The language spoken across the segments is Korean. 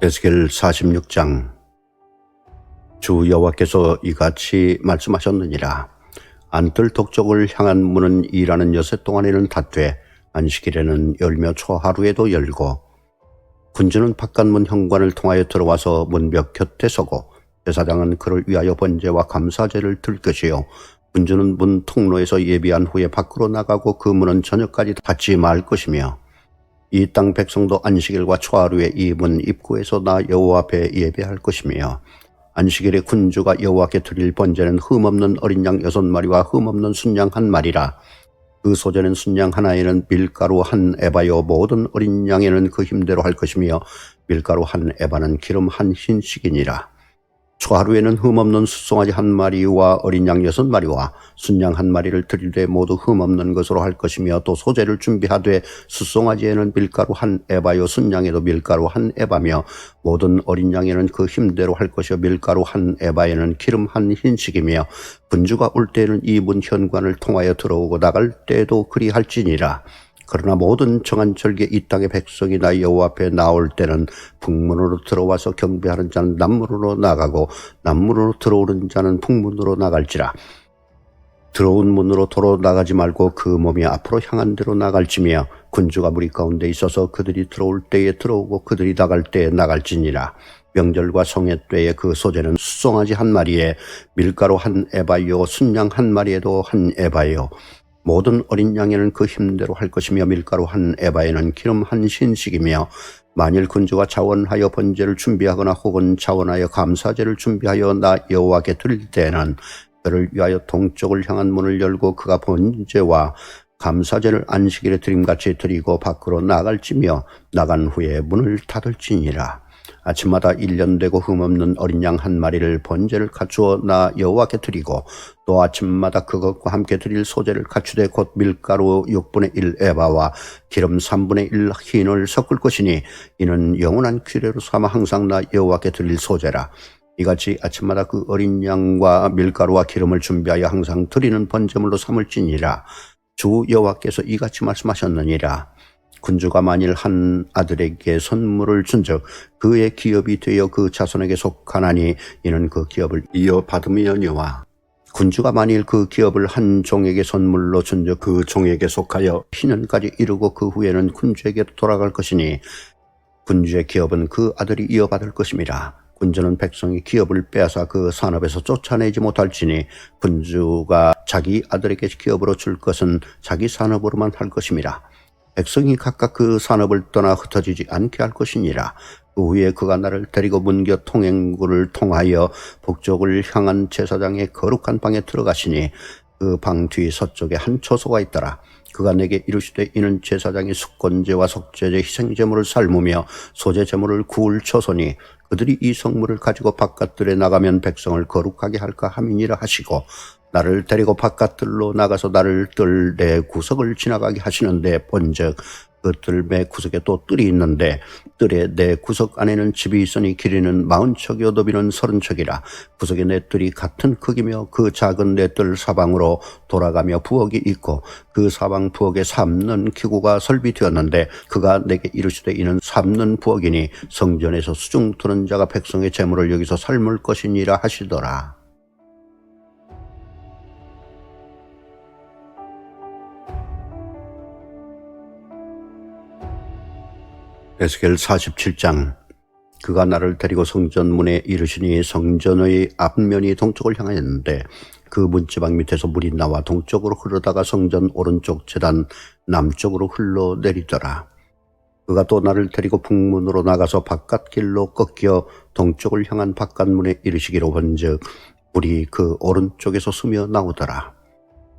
에스겔 46장. 주 여호와께서 이같이 말씀하셨느니라. 안뜰 독적을 향한 문은 일하는 여세 동안에는 닫되 안식일에는 열며 초하루에도 열고 군주는 바깥문 현관을 통하여 들어와서 문벽 곁에 서고 제사장은 그를 위하여 번제와 감사제를 들 것이요. 군주는 문 통로에서 예비한 후에 밖으로 나가고 그 문은 저녁까지 닫지 말 것이며 이 땅 백성도 안식일과 초하루에 이 문 입구에서 나 여호와 앞에 예배할 것이며 안식일에 군주가 여호와께 드릴 번제는 흠없는 어린 양 여섯 마리와 흠없는 순양 한 마리라. 그 소재는 순양 하나에는 밀가루 한 에바요 모든 어린 양에는 그 힘대로 할 것이며 밀가루 한 에바는 기름 한 흰식이니라 초하루에는 흠없는 숫송아지 한 마리와 어린 양 여섯 마리와 순양 한 마리를 드리되 모두 흠없는 것으로 할 것이며 또 소재를 준비하되 숫송아지에는 밀가루 한 에바요 순양에도 밀가루 한 에바며 모든 어린 양에는 그 힘대로 할 것이요 밀가루 한 에바에는 기름 한 흰식이며 군주가 올 때에는 이 문 현관을 통하여 들어오고 나갈 때에도 그리할지니라 그러나 모든 정한 절개 이 땅의 백성이 나 여호와 앞에 나올 때는 북문으로 들어와서 경배하는 자는 남문으로 나가고 남문으로 들어오는 자는 북문으로 나갈지라. 들어온 문으로 도로 나가지 말고 그 몸이 앞으로 향한 대로 나갈지며 군주가 무리 가운데 있어서 그들이 들어올 때에 들어오고 그들이 나갈 때에 나갈지니라. 명절과 성회 때에 그 소재는 수송아지 한 마리에 밀가루 한 에바요 순양 한 마리에도 한 에바요 모든 어린 양에는 그 힘대로 할 것이며 밀가루 한 에바에는 기름 한 신식이며 만일 군주가 자원하여 번제를 준비하거나 혹은 자원하여 감사제를 준비하여 나 여호와께 드릴 때에는 그를 위하여 동쪽을 향한 문을 열고 그가 번제와 감사제를 안식일에 드림같이 드리고 밖으로 나갈지며 나간 후에 문을 닫을지니라. 아침마다 일년되고 흠없는 어린 양 한 마리를 번제를 갖추어 나 여호와께 드리고 또 아침마다 그것과 함께 드릴 소재를 갖추되 곧 밀가루 6분의 1 에바와 기름 3분의 1 흰을 섞을 것이니 이는 영원한 규례로 삼아 항상 나 여호와께 드릴 소재라. 이같이 아침마다 그 어린 양과 밀가루와 기름을 준비하여 항상 드리는 번제물로 삼을지니라. 주 여호와께서 이같이 말씀하셨느니라 군주가 만일 한 아들에게 선물을 준즉 그의 기업이 되어 그 자손에게 속하나니 이는 그 기업을 이어받으며니와 군주가 만일 그 기업을 한 종에게 선물로 준즉 그 종에게 속하여 희년까지 이르고 그 후에는 군주에게 돌아갈 것이니 군주의 기업은 그 아들이 이어받을 것임이라 군주는 백성이 기업을 빼앗아 그 산업에서 쫓아내지 못할지니 군주가 자기 아들에게 기업으로 줄 것은 자기 산업으로만 할 것임이라 백성이 각각 그 산업을 떠나 흩어지지 않게 할 것이니라. 그 후에 그가 나를 데리고 문겨 통행구를 통하여 북쪽을 향한 제사장의 거룩한 방에 들어가시니 그 방 뒤 서쪽에 한 초소가 있더라. 그가 내게 이르시되 이는 제사장이 숙건제와 속죄제 희생제물을 삶으며 소제제물을 구울 초소니 그들이 이 성물을 가지고 바깥들에 나가면 백성을 거룩하게 할까 함이니라 하시고 나를 데리고 바깥들로 나가서 나를 뜰 내 구석을 지나가게 하시는데 본즉 그 뜰매 구석에 또 뜰이 있는데 뜰에 내 구석 안에는 집이 있으니 길이는 마흔 척이요 너비는 서른 척이라 구석에 내 뜰이 같은 크기며 그 작은 내 뜰 사방으로 돌아가며 부엌이 있고 그 사방 부엌에 삼는 기구가 설비되었는데 그가 내게 이르시되 이는 삼는 부엌이니 성전에서 수중 두는 자가 백성의 재물을 여기서 삶을 것이니라 하시더라. 에스겔 47장 그가 나를 데리고 성전 문에 이르시니 성전의 앞면이 동쪽을 향하였는데 그 문지방 밑에서 물이 나와 동쪽으로 흐르다가 성전 오른쪽 재단 남쪽으로 흘러내리더라. 그가 또 나를 데리고 북문으로 나가서 바깥 길로 꺾여 동쪽을 향한 바깥문에 이르시기로 본즉 물이 그 오른쪽에서 스며 나오더라.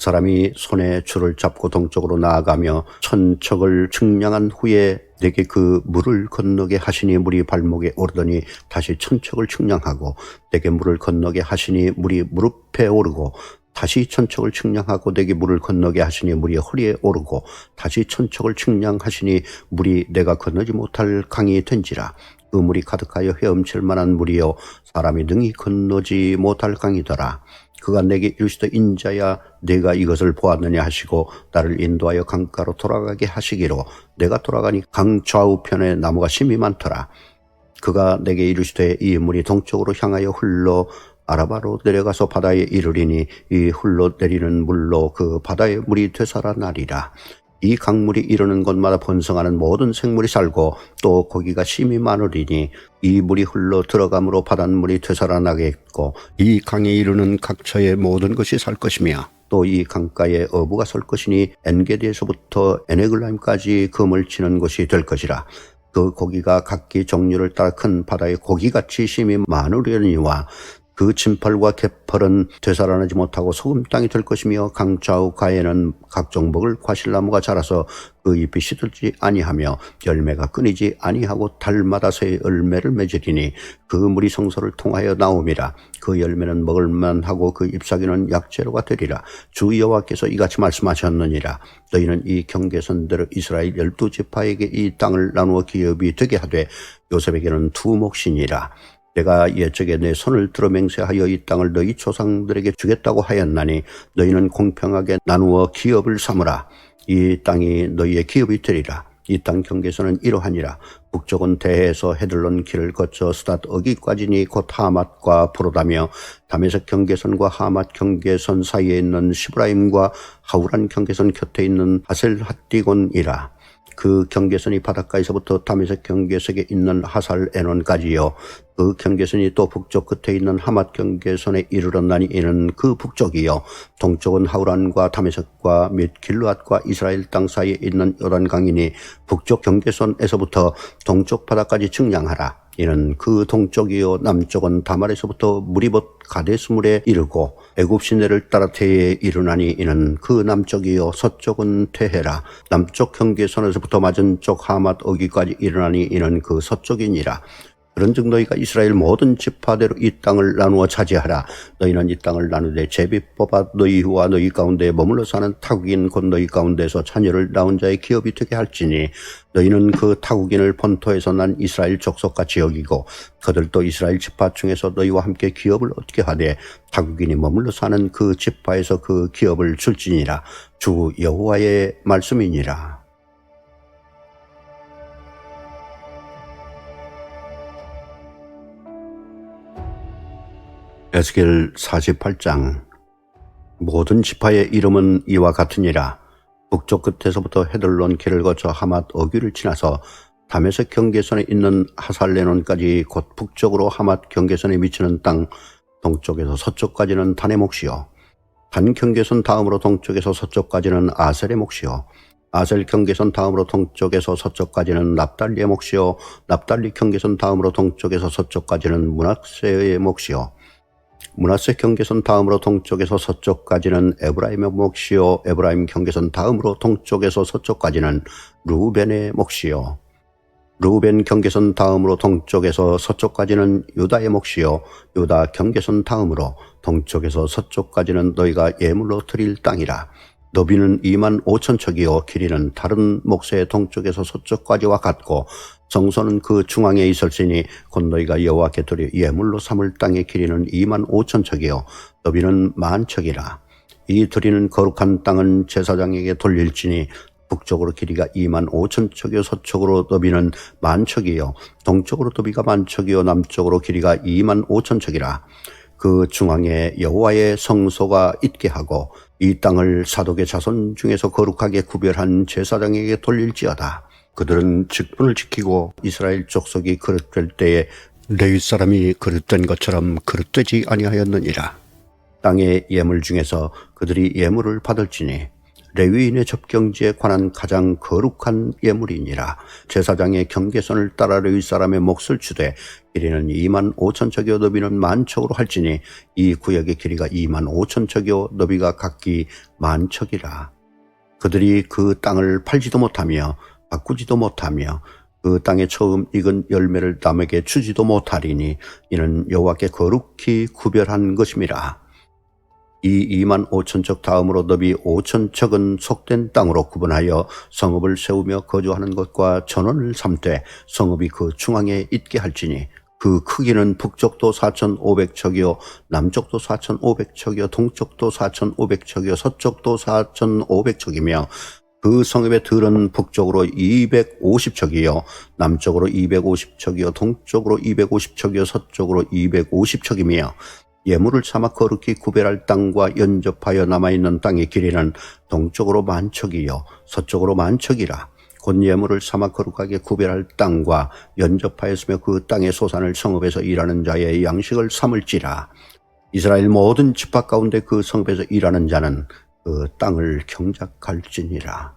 사람이 손에 줄을 잡고 동쪽으로 나아가며 천척을 측량한 후에 내게 그 물을 건너게 하시니 물이 발목에 오르더니 다시 천척을 측량하고 내게 물을 건너게 하시니 물이 무릎에 오르고 다시 천척을 측량하고 내게 물을 건너게 하시니 물이 허리에 오르고 다시 천척을 측량하시니 물이 내가 건너지 못할 강이 된지라. 그 물이 가득하여 헤엄칠 만한 물이요. 사람이 능히 건너지 못할 강이더라 그가 내게 이르시되 인자야 내가 이것을 보았느냐 하시고 나를 인도하여 강가로 돌아가게 하시기로 내가 돌아가니 강 좌우편에 나무가 심이 많더라 그가 내게 이르시되 이 물이 동쪽으로 향하여 흘러 아라바로 내려가서 바다에 이르리니 이 흘러 내리는 물로 그 바다의 물이 되살아나리라. 이 강물이 이르는 곳마다 번성하는 모든 생물이 살고 또 고기가 심히 많으리니 이 물이 흘러 들어감으로 바닷물이 되살아나겠고 이 강에 이르는 각처의 모든 것이 살 것이며 또 이 강가에 어부가 설 것이니 엔게디에서부터 에네글라임까지 금을 치는 곳이 될 것이라 그 고기가 각기 종류를 따라 큰 바다의 고기같이 심히 많으려니와 그 진펄과 개펄은 되살아나지 못하고 소금 땅이 될 것이며 강 좌우 가에는 각종 먹을 과실나무가 자라서 그 잎이 시들지 아니하며 열매가 끊이지 아니하고 달마다 새 열매를 맺으리니 그 물이 성소를 통하여 나옴이라. 그 열매는 먹을만하고 그 잎사귀는 약재로가 되리라. 주 여호와께서 이같이 말씀하셨느니라. 너희는 이 경계선대로 이스라엘 열두 지파에게 이 땅을 나누어 기업이 되게 하되 요셉에게는 두 몫이니라 내가 옛적에 내 손을 들어 맹세하여 이 땅을 너희 조상들에게 주겠다고 하였나니 너희는 공평하게 나누어 기업을 삼으라. 이 땅이 너희의 기업이 되리라. 이 땅 경계선은 이러하니라. 북쪽은 대해에서 헤들론 길을 거쳐 스닷 어기까지니 곧 하맛과 포로다며 다메섹 경계선과 하맛 경계선 사이에 있는 시브라임과 하우란 경계선 곁에 있는 하셀 핫디곤이라. 그 경계선이 바닷가에서부터 다메섹 경계석에 있는 하살 에논까지요. 그 경계선이 또 북쪽 끝에 있는 하맛 경계선에 이르렀나니 이는 그 북쪽이요. 동쪽은 하우란과 다메섹과 및 길루앗과 이스라엘 땅 사이에 있는 요단강이니 북쪽 경계선에서부터 동쪽 바다까지 측량하라. 이는 그 동쪽이요 남쪽은 다말에서부터 무리봇 가데스물에 이르고 애굽 시내를 따라 태에 이르나니 이는 그 남쪽이요 서쪽은 테헤라 남쪽 경계선에서부터 맞은 쪽 하맛 어기까지 이르나니 이는 그 서쪽이니라 그런즉 너희가 이스라엘 모든 지파대로 이 땅을 나누어 차지하라. 너희는 이 땅을 나누되 제비 뽑아 너희와 너희 가운데 머물러 사는 타국인 곧 너희 가운데서 자녀를 낳은 자의 기업이 되게 할지니 너희는 그 타국인을 본토에서 난 이스라엘 족속같이 여기고 그들도 이스라엘 지파 중에서 너희와 함께 기업을 얻게 하되 타국인이 머물러 사는 그 지파에서 그 기업을 줄지니라. 주 여호와의 말씀이니라. 에스겔 48장. 모든 지파의 이름은 이와 같으니라. 북쪽 끝에서부터 헤들론 길을 거쳐 하맛 어귀를 지나서 다메섹 경계선에 있는 하살레논까지 곧 북쪽으로 하맛 경계선에 미치는 땅 동쪽에서 서쪽까지는 단의 몫이요. 단 경계선 다음으로 동쪽에서 서쪽까지는 아셀의 몫이요. 아셀 경계선 다음으로 동쪽에서 서쪽까지는 납달리의 몫이요. 납달리 경계선 다음으로 동쪽에서 서쪽까지는 문학세의 몫이요 문하세 경계선 다음으로 동쪽에서 서쪽까지는 에브라임의 몫이요. 에브라임 경계선 다음으로 동쪽에서 서쪽까지는 루벤의 몫이요. 루벤 경계선 다음으로 동쪽에서 서쪽까지는 유다의 몫이요. 유다 경계선 다음으로 동쪽에서 서쪽까지는 너희가 예물로 드릴 땅이라 너비는 2만 5천 척이요. 길이는 다른 몫의 동쪽에서 서쪽까지와 같고 정소는 그 중앙에 있을지니 곧 너희가 여호와께 드려 예물로 삼을 땅의 길이는 2만 5천 척이요. 너비는 만 척이라. 이 드리는 거룩한 땅은 제사장에게 돌릴지니 북쪽으로 길이가 2만 5천 척이요. 서쪽으로 너비는 만 척이요. 동쪽으로 너비가 만 척이요. 남쪽으로 길이가 2만 5천 척이라 그 중앙에 여호와의 성소가 있게 하고 이 땅을 사독의 자손 중에서 거룩하게 구별한 제사장에게 돌릴지어다. 그들은 직분을 지키고 이스라엘 족속이 그릇될 때에 레위 사람이 그릇된 것처럼 그릇되지 아니하였느니라. 땅의 예물 중에서 그들이 예물을 받을지니 레위인의 접경지에 관한 가장 거룩한 예물이니라. 제사장의 경계선을 따라 레위 사람의 몫을 주되 길이는 2만 5천 척이요 너비는 만 척으로 할지니 이 구역의 길이가 2만 5천 척이요 너비가 각기 만 척이라. 그들이 그 땅을 팔지도 못하며 바꾸지도 못하며 그 땅에 처음 익은 열매를 남에게 주지도 못하리니 이는 여호와께 거룩히 구별한 것임이라. 이 2만 5천 척 다음으로 너비 5천 척은 속된 땅으로 구분하여 성읍을 세우며 거주하는 것과 전원을 삼되 성읍이 그 중앙에 있게 할지니 그 크기는 북쪽도 4,500척이요 남쪽도 4,500척이요 동쪽도 4,500척이요 서쪽도 4,500척이며 그 성읍의 들은 북쪽으로 250척이요, 남쪽으로 250척이요, 동쪽으로 250척이요, 서쪽으로 250척이며 예물을 삼아 거룩히 구별할 땅과 연접하여 남아있는 땅의 길이는 동쪽으로 만척이요, 서쪽으로 만척이라. 곧 예물을 삼아 거룩하게 구별할 땅과 연접하였으며 그 땅의 소산을 성읍에서 일하는 자의 양식을 삼을지라. 이스라엘 모든 집합 가운데 그 성읍에서 일하는 자는 그 땅을 경작할지니라.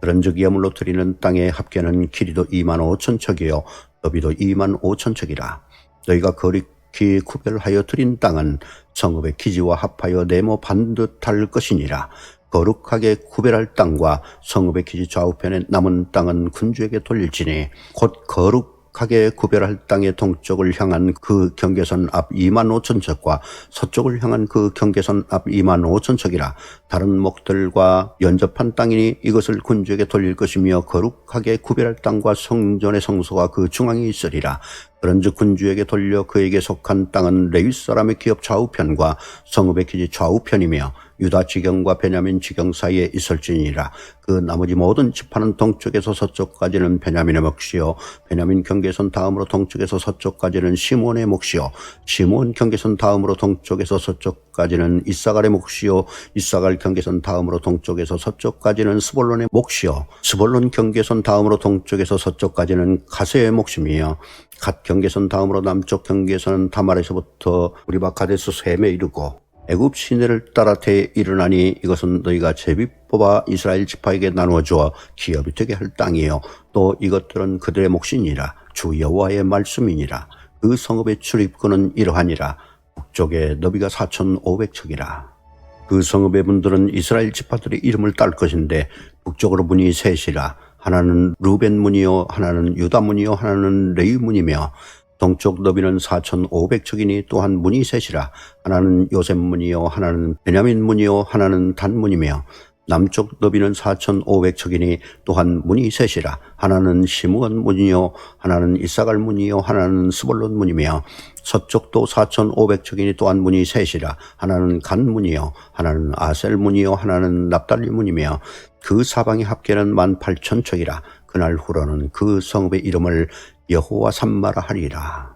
그런즉 예물로 드리는 땅의 합계는 길이도 2만 5천 척이요 너비도 2만 5천 척이라. 너희가 거 룩히 구별하여 드린 땅은 성읍의 기지와 합하여 네모 반듯할 것이니라. 거룩하게 구별할 땅과 성읍의 기지 좌우편에 남은 땅은 군주에게 돌릴지니 곧 거룩 하게 구별할 땅의 동쪽을 향한 그 경계선 앞 2만 5천 척과 서쪽을 향한 그 경계선 앞 2만 5천 척이라 다른 목들과 연접한 땅이니 이것을 군주에게 돌릴 것이며 거룩하게 구별할 땅과 성전의 성소가 그 중앙에 있으리라. 그런즉 군주에게 돌려 그에게 속한 땅은 레위 사람의 기업 좌우편과 성읍의 기지 좌우편이며 유다 지경과 베냐민 지경 사이에 있을지니라. 그 나머지 모든 지파는 동쪽에서 서쪽까지는 베냐민의 몫이요. 베냐민 경계선 다음으로 동쪽에서 서쪽까지는 시몬의 몫이요. 시몬 경계선 다음으로 동쪽에서 서쪽까지는 이사갈의 몫이요. 이사갈 경계선 다음으로 동쪽에서 서쪽까지는 스볼론의 몫이요. 스볼론 경계선 다음으로 동쪽에서 서쪽까지는 가세의 몫임이요. 갓 경계선 다음으로 남쪽 경계선은 다말에서부터 우리바 가데스 셈에 이르고 애굽 시내를 따라 대 일어나니 이것은 너희가 제비 뽑아 이스라엘 지파에게 나누어 주어 기업이 되게 할 땅이요. 또 이것들은 그들의 몫이니라. 주 여호와의 말씀이니라. 그 성읍의 출입구는 이러하니라. 북쪽에 너비가 4,500척이라. 그 성읍의 분들은 이스라엘 지파들의 이름을 딸 것인데 북쪽으로 문이 셋이라. 하나는 루벤 문이요 하나는 유다 문이요 하나는 레위 문이며 동쪽 너비는 4,500척이니 또한 문이 셋이라 하나는 요셉 문이요 하나는 베냐민 문이요 하나는 단 문이며 남쪽 너비는 4,500척이니 또한 문이 셋이라 하나는 시므온 문이요 하나는 이사갈 문이요 하나는 스볼론 문이며 서쪽도 4,500척이니 또한 문이 셋이라 하나는 간 문이요 하나는 아셀 문이요 하나는 납달리 문이며 그 사방의 합계는 18,000척이라 그날 후로는 그 성읍의 이름을 여호와 삼마라 하리라